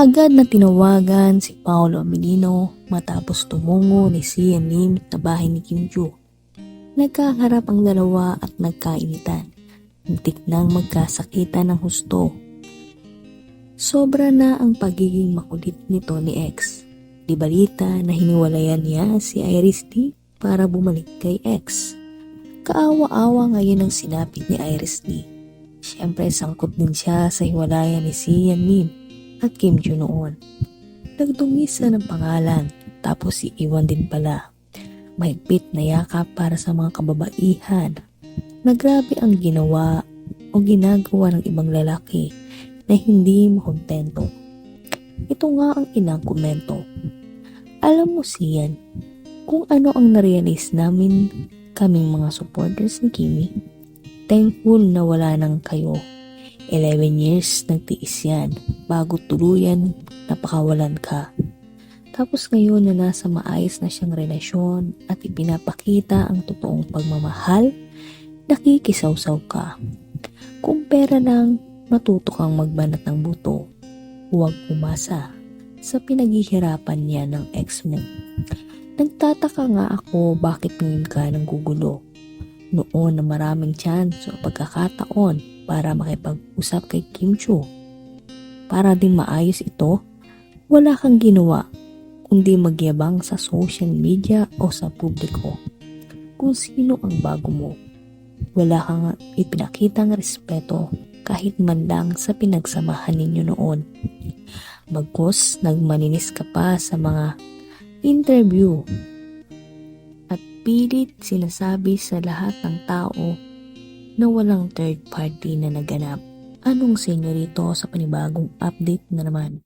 Agad na tinawagan si Paolo Amenino matapos tumungo ni Sian Lim sa bahay ni Kim Joo. Nagkaharap ang dalawa at nagkainitan. Muntik nang magkasakitan ng husto. Sobra na ang pagiging makulit nito ni X. Di balita na hiniwalayan niya si Iris D para bumalik kay X. Kaawa-awa ngayon ang sinapit ni Iris D. Siyempre sangkot din siya sa hiwalayan ni Sian Lim at Kim Joo noon. Nagdungis na ng pangalan tapos si Iwan din pala. Mahigpit na yakap para sa mga kababaihan na grabe ang ginawa o ginagawa ng ibang lalaki na hindi makontento. Ito nga ang inang komento. Alam mo siyan, kung ano ang narealize namin kaming mga supporters ni Kimi, thankful na wala nang kayo. 11 years nagtiis yan bago tuluyan napakawalan ka. Tapos ngayon na nasa maayos na siyang relasyon at ipinapakita ang totoong pagmamahal, nakikisawsaw ka. Kung pera lang, matuto kang magbanat ng buto. Huwag umasa sa pinaghihirapan niya ng ex mo. Nagtataka nga ako bakit ngayon ka nang gugulo. Noon na maraming chance o pagkakataon para makipag-usap kay Kim Cho. Para din maayos ito, wala kang ginawa kundi magyabang sa social media o sa publiko kung sino ang bago mo. Wala kang ipinakitang respeto kahit man lang sa pinagsamahan ninyo noon. Bagkus, nagmaninis ka pa sa mga interview pilit sinasabi sa lahat ng tao na walang third party na naganap. Anong senyorito sa panibagong update na naman?